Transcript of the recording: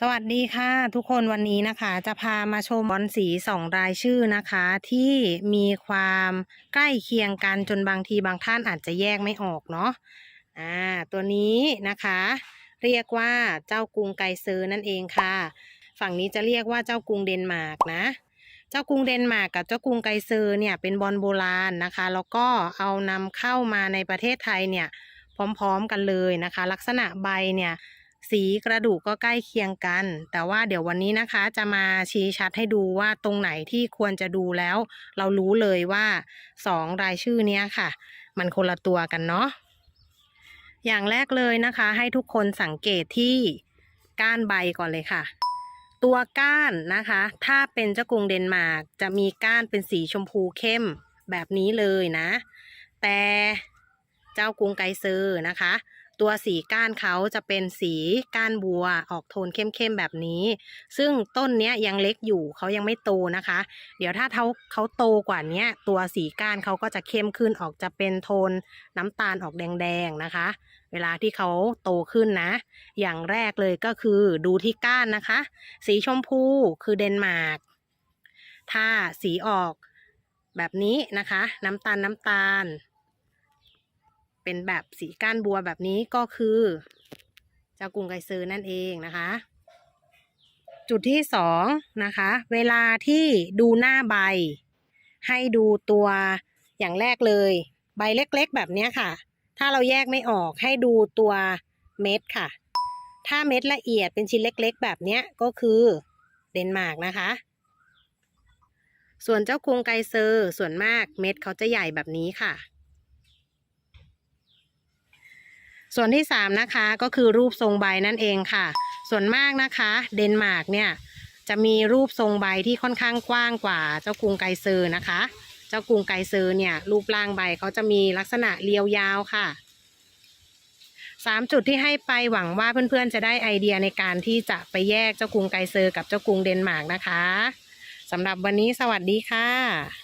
สวัสดีค่ะ ทุกคนวันนี้นะคะจะพามาชมบอลสีสองรายชื่อนะคะ ที่มีความใกล้เคียงกันจนบางทีบางท่านอาจจะแยกไม่ออกเนาะอ่าตัวนี้นะคะ เรียกว่าเจ้ากรุงไกเซอร์นั่นเองค่ะ ฝั่งนี้จะเรียกว่าเจ้ากรุงเดนมาร์กนะ เจ้ากรุงเดนมาร์กกับเจ้ากรุงไกเซอร์เนี่ยเป็นบอลโบราณนะคะ แล้วก็เอานำเข้ามาในประเทศไทยเนี่ยพร้อมๆกันเลยนะคะ ลักษณะใบเนี่ย สีกระดูกก็ใกล้เคียงกัน แต่ว่าเดี๋ยววันนี้นะคะ จะมาชี้ชัดให้ดูว่าตรงไหนที่ควรจะดูแล้ว เรารู้เลยว่าสองรายชื่อเนี้ยค่ะ มันคนละตัวกันเนาะอย่างแรกเลยนะคะ ให้ทุกคนสังเกตที่ก้านใบก่อนเลยค่ะ ตัวก้านนะคะ ถ้าเป็นเจ้ากรุงเดนมาร์กจะมีก้านเป็นสีชมพูเข้มแบบนี้เลยนะ แต่เจ้ากรุงไกเซอร์นะคะ ตัวสีก้านเขาจะเป็นสีก้านบัวออกโทนเข้มๆแบบนี้ ซึ่งต้นเนี้ยยังเล็กอยู่เขายังไม่โตนะคะ เดี๋ยวถ้าเขาเขาโตกว่าเนี้ยตัวสีก้านเขาก็จะเข้มขึ้นออกจะเป็นโทนน้ำตาลออกแดงๆนะคะ เวลาที่เขาโตขึ้นนะ อย่างแรกเลยก็คือดูที่ก้านนะคะ สีชมพูคือเดนมาร์กถ้าสีออกแบบนี้นะคะ น้ำตาลน้ำตาล เป็นแบบสีก้านบัวแบบนี้ก็คือเจ้ากรุงไกเซอร์นั่นเองนะคะ จุดที่สองนะคะ เวลาที่ดูหน้าใบ ให้ดูตัวอย่างแรกเลย ใบเล็กๆแบบนี้ค่ะ ถ้าเราแยกไม่ออกให้ดูตัวเม็ดค่ะ ถ้าเม็ดละเอียดเป็นชิ้นเล็กๆ แบบนี้ก็คือเดนมาร์กนะคะ ส่วนเจ้ากรุงไกเซอร์ส่วนมากเม็ดเขาจะใหญ่แบบนี้ค่ะ ส่วนที่สามนะคะก็คือรูปทรงใบนั่นเองค่ะ ส่วนมากนะคะ เดนมาร์กเนี่ยจะมีรูปทรงใบที่ค่อนข้างกว้างกว่าเจ้ากรุงไกเซอร์นะคะ เจ้ากรุงไกเซอร์เนี่ยรูปร่างใบเขาจะมีลักษณะเรียวยาวค่ะสามจุดที่ให้ไปหวังว่าเพื่อนๆจะได้ไอเดียในการที่จะไปแยกเจ้ากรุงไกเซอร์กับเจ้ากรุงเดนมาร์กนะคะสำหรับวันนี้สวัสดีค่ะ